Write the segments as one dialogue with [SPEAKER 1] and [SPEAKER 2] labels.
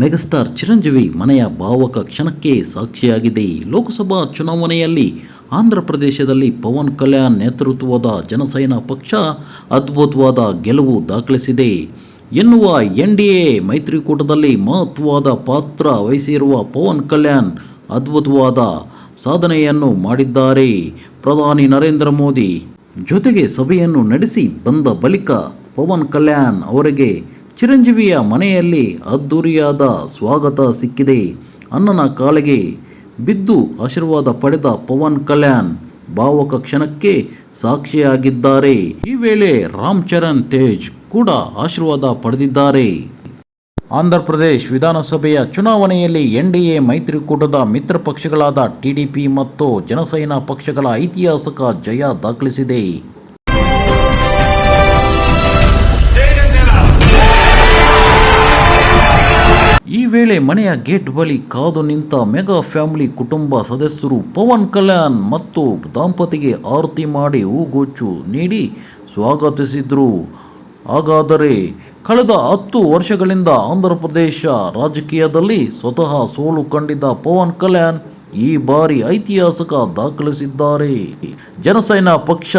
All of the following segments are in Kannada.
[SPEAKER 1] ಮೆಗಾಸ್ಟಾರ್ ಚಿರಂಜೀವಿ ಮನೆಯ ಭಾವಕ ಕ್ಷಣಕ್ಕೆ ಸಾಕ್ಷಿಯಾಗಿದೆ. ಲೋಕಸಭಾ ಚುನಾವಣೆಯಲ್ಲಿ ಆಂಧ್ರ ಪ್ರದೇಶದಲ್ಲಿ ಪವನ್ ಕಲ್ಯಾಣ್ ನೇತೃತ್ವದ ಜನಸೇನಾ ಪಕ್ಷ ಅದ್ಭುತವಾದ ಗೆಲುವು ದಾಖಲಿಸಿದೆ. ಎನ್ನುವ ಎನ್ ಡಿ ಎ ಮೈತ್ರಿಕೂಟದಲ್ಲಿ ಮಹತ್ವದ ಪಾತ್ರ ವಹಿಸಿರುವ ಪವನ್ ಕಲ್ಯಾಣ್ ಅದ್ಭುತವಾದ ಸಾಧನೆಯನ್ನು ಮಾಡಿದ್ದಾರೆ. ಪ್ರಧಾನಿ ನರೇಂದ್ರ ಮೋದಿ ಜೊತೆಗೆ ಸಭೆಯನ್ನು ನಡೆಸಿ ಬಂದ ಬಳಿಕ ಪವನ್ ಕಲ್ಯಾಣ್ ಅವರಿಗೆ ಚಿರಂಜೀವಿಯ ಮನೆಯಲ್ಲಿ ಅದ್ದೂರಿಯಾದ ಸ್ವಾಗತ ಸಿಕ್ಕಿದೆ. ಅಣ್ಣನ ಕಾಲಿಗೆ ಬಿದ್ದು ಆಶೀರ್ವಾದ ಪಡೆದ ಪವನ್ ಕಲ್ಯಾಣ್ ಭಾವಕ ಕ್ಷಣಕ್ಕೆ ಸಾಕ್ಷಿಯಾಗಿದ್ದಾರೆ. ಈ ವೇಳೆ ರಾಮ್ ಚರಣ್ ತೇಜ್ ಕೂಡ ಆಶೀರ್ವಾದ ಪಡೆದಿದ್ದಾರೆ. ಆಂಧ್ರ ಪ್ರದೇಶ್ ವಿಧಾನಸಭೆಯ ಚುನಾವಣೆಯಲ್ಲಿ ಎನ್ಡಿಎ ಮೈತ್ರಿಕೂಟದ ಮಿತ್ರ ಪಕ್ಷಗಳಾದ ಟಿಡಿಪಿ ಮತ್ತು ಜನಸೇನಾ ಪಕ್ಷಗಳ ಐತಿಹಾಸಿಕ ಜಯ ದಾಖಲಿಸಿದೆ. ಈ ವೇಳೆ ಮನೆಯ ಗೇಟ್ ಬಳಿ ಕಾದು ನಿಂತ ಮೆಗಾ ಫ್ಯಾಮಿಲಿ ಕುಟುಂಬ ಸದಸ್ಯರು ಪವನ್ ಕಲ್ಯಾಣ್ ಮತ್ತು ದಂಪತಿಗೆ ಆರತಿ ಮಾಡಿ ಹೂಗುಚ್ಚು ನೀಡಿ ಸ್ವಾಗತಿಸಿದ್ರು. ಹಾಗಾದರೆ ಕಳೆದ ಹತ್ತು ವರ್ಷಗಳಿಂದ ಆಂಧ್ರ ಪ್ರದೇಶ ರಾಜಕೀಯದಲ್ಲಿ ಸ್ವತಃ ಸೋಲು ಕಂಡಿದ್ದ ಪವನ್ ಕಲ್ಯಾಣ್ ಈ ಬಾರಿ ಐತಿಹಾಸಿಕ ದಾಖಲಿಸಿದ್ದಾರೆ. ಜನಸೇನಾ ಪಕ್ಷ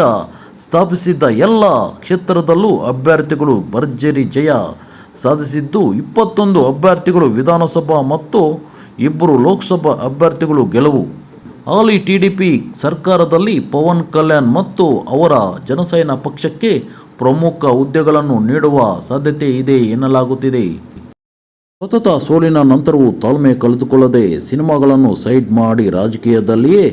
[SPEAKER 1] ಸ್ಥಾಪಿಸಿದ್ದ ಎಲ್ಲ ಕ್ಷೇತ್ರದಲ್ಲೂ ಅಭ್ಯರ್ಥಿಗಳು ಭರ್ಜರಿ ಜಯ ಸಾಧಿಸಿದ್ದು ಇಪ್ಪತ್ತೊಂದು ಅಭ್ಯರ್ಥಿಗಳು ವಿಧಾನಸಭಾ ಮತ್ತು ಇಬ್ಬರು ಲೋಕಸಭಾ ಅಭ್ಯರ್ಥಿಗಳು ಗೆಲುವು. ಹಾಲಿ ಟಿಡಿಪಿ ಸರ್ಕಾರದಲ್ಲಿ ಪವನ್ ಕಲ್ಯಾಣ್ ಮತ್ತು ಅವರ ಜನಸೇನಾ ಪಕ್ಷಕ್ಕೆ ಪ್ರಮುಖ ಹುದ್ದೆಗಳನ್ನು ನೀಡುವ ಸಾಧ್ಯತೆ ಇದೆ ಎನ್ನಲಾಗುತ್ತಿದೆ. ಸತತ ಸೋಲಿನ ನಂತರವೂ ತಾಳ್ಮೆ ಕಳೆದುಕೊಳ್ಳದೆ ಸಿನಿಮಾಗಳನ್ನು ಸೈಡ್ ಮಾಡಿ ರಾಜಕೀಯದಲ್ಲಿಯೇ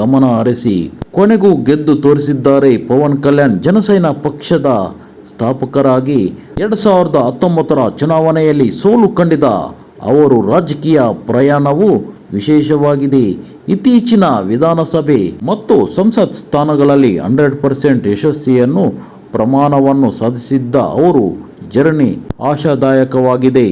[SPEAKER 1] ಗಮನ ಹರಿಸಿ ಕೊನೆಗೂ ಗೆದ್ದು ತೋರಿಸಿದ್ದಾರೆ ಪವನ್ ಕಲ್ಯಾಣ್ ಜನಸೇನಾ ಪಕ್ಷದ ಸ್ಥಾಪಕರಾಗಿ ಎರಡು ಸಾವಿರದ ಹತ್ತೊಂಬತ್ತರ ಚುನಾವಣೆಯಲ್ಲಿ ಸೋಲು ಕಂಡಿದ ಅವರು ರಾಜಕೀಯ ಪ್ರಯಾಣವು ವಿಶೇಷವಾಗಿದೆ. ಇತ್ತೀಚಿನ ವಿಧಾನಸಭೆ ಮತ್ತು ಸಂಸತ್ ಸ್ಥಾನಗಳಲ್ಲಿ ಹಂಡ್ರೆಡ್ ಪರ್ಸೆಂಟ್ ಯಶಸ್ಸಿಯನ್ನು ಪ್ರಮಾಣವನ್ನು ಸಾಧಿಸಿದ್ದ ಅವರು ಜರ್ನಿ ಆಶಾದಾಯಕವಾಗಿದೆ.